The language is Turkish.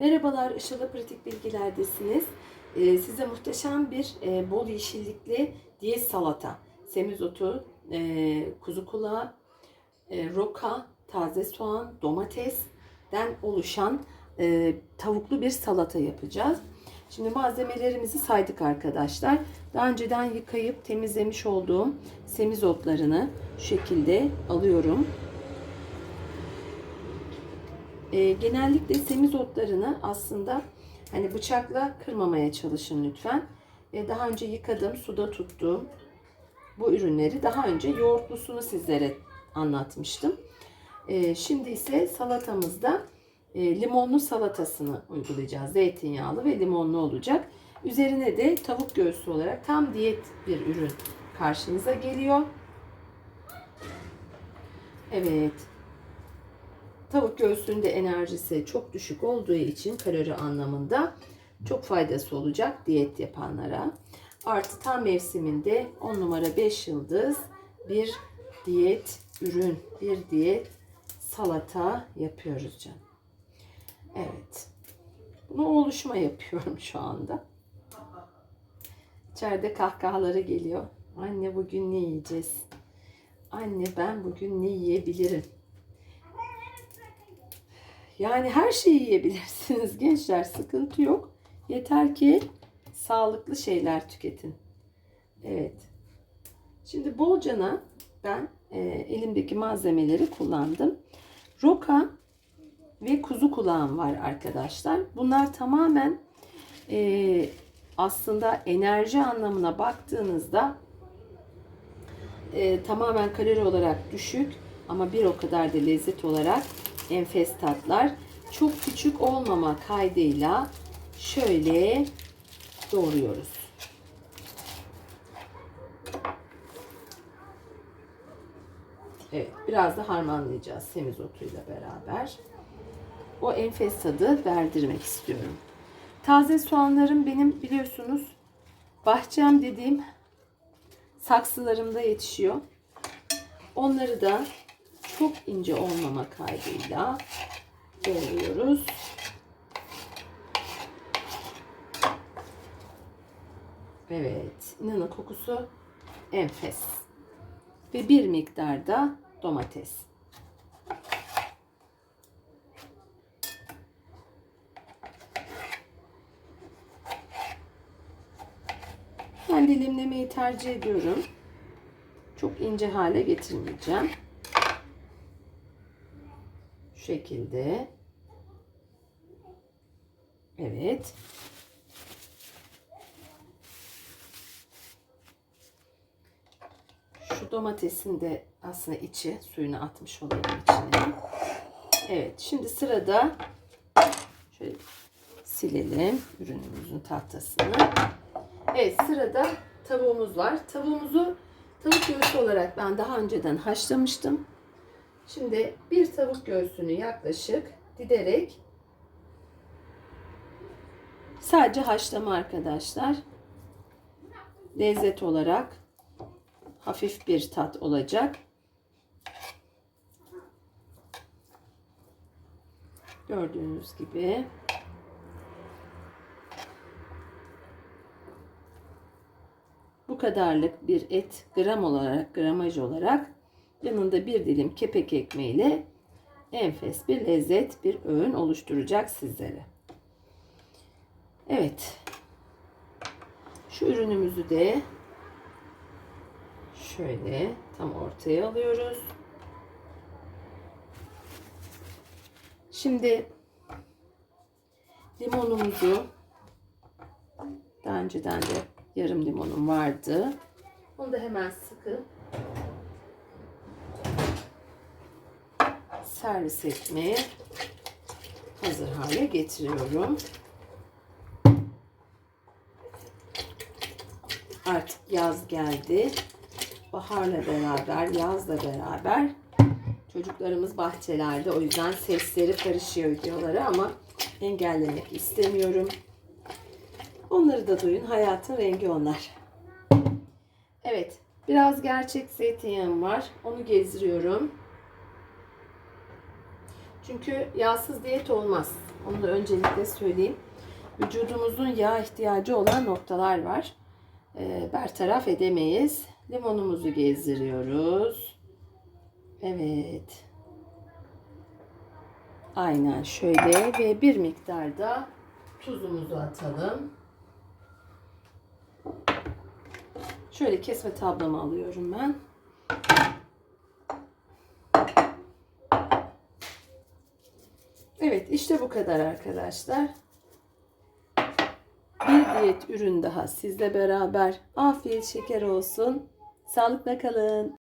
Merhabalar, Işıl'da Pratik Bilgiler'desiniz. Ee, size muhteşem bir e, bol yeşillikli diyet salata. Semizotu, e, kuzu kulağı, e, roka, taze soğan, domatesden oluşan e, tavuklu bir salata yapacağız. Şimdi malzemelerimizi saydık arkadaşlar. Daha önceden yıkayıp temizlemiş olduğum semizotlarını şu şekilde alıyorum. E, genellikle semizotlarını aslında hani bıçakla kırmamaya çalışın lütfen. E, daha önce yıkadım, suda tuttum. Bu ürünleri daha önce yoğurtlusunu sizlere anlatmıştım. E, şimdi ise salatamızda e, limonlu salatasını uygulayacağız. Zeytinyağlı ve limonlu olacak. Üzerine de tavuk göğsü olarak tam diyet bir ürün karşınıza geliyor. Evet. Tavuk göğsünde enerjisi çok düşük olduğu için kalori anlamında çok faydası olacak diyet yapanlara. Artı tam mevsiminde 10 numara 5 yıldız bir diyet ürün, bir diyet salata yapıyoruz canım. Evet. Bunu oluşma yapıyorum şu anda. İçeride kahkahaları geliyor. Anne bugün ne yiyeceğiz? Anne ben bugün ne yiyebilirim? Yani her şeyi yiyebilirsiniz gençler sıkıntı yok. Yeter ki sağlıklı şeyler tüketin. Evet. Şimdi bolcana ben e, elimdeki malzemeleri kullandım. Roka ve kuzu kulağım var arkadaşlar. Bunlar tamamen e, aslında enerji anlamına baktığınızda e, tamamen kalori olarak düşük ama bir o kadar da lezzet olarak enfes tatlar. Çok küçük olmama kaydıyla şöyle doğruyoruz. Evet, biraz da harmanlayacağız semizotuyla beraber. O enfes tadı verdirmek istiyorum. Taze soğanlarım benim biliyorsunuz bahçem dediğim saksılarımda yetişiyor. Onları da çok ince olmama kaydıyla doğruyoruz. Evet, inanın kokusu enfes. Ve bir miktar da domates. Ben dilimlemeyi tercih ediyorum. Çok ince hale getirmeyeceğim. Şekilde. Evet. Şu domatesin de aslında içi suyunu atmış olayım içine. Evet. Şimdi sırada şöyle silelim ürünümüzün tahtasını. Evet sırada tavuğumuz var. Tavuğumuzu tavuk göğsü olarak ben daha önceden haşlamıştım. Şimdi bir tavuk göğsünü yaklaşık diderek sadece haşlama arkadaşlar. Lezzet olarak hafif bir tat olacak. Gördüğünüz gibi bu kadarlık bir et gram olarak gramaj olarak yanında bir dilim kepek ekmeğiyle enfes bir lezzet bir öğün oluşturacak sizlere. Evet. Şu ürünümüzü de şöyle tam ortaya alıyoruz. Şimdi limonumuzu daha önceden de yarım limonum vardı. Onu da hemen sıkıp servis etmeye hazır hale getiriyorum. Artık yaz geldi. Baharla beraber, yazla beraber çocuklarımız bahçelerde. O yüzden sesleri karışıyor videoları ama engellemek istemiyorum. Onları da duyun. Hayatın rengi onlar. Evet. Biraz gerçek zeytinyağım var. Onu gezdiriyorum. Çünkü yağsız diyet olmaz. Onu da öncelikle söyleyeyim. Vücudumuzun yağ ihtiyacı olan noktalar var. Ee, bertaraf edemeyiz. Limonumuzu gezdiriyoruz. Evet. Aynen şöyle ve bir miktar da tuzumuzu atalım. Şöyle kesme tablamı alıyorum ben. Evet işte bu kadar arkadaşlar. Bir diyet ürün daha sizle beraber. Afiyet şeker olsun. Sağlıkla kalın.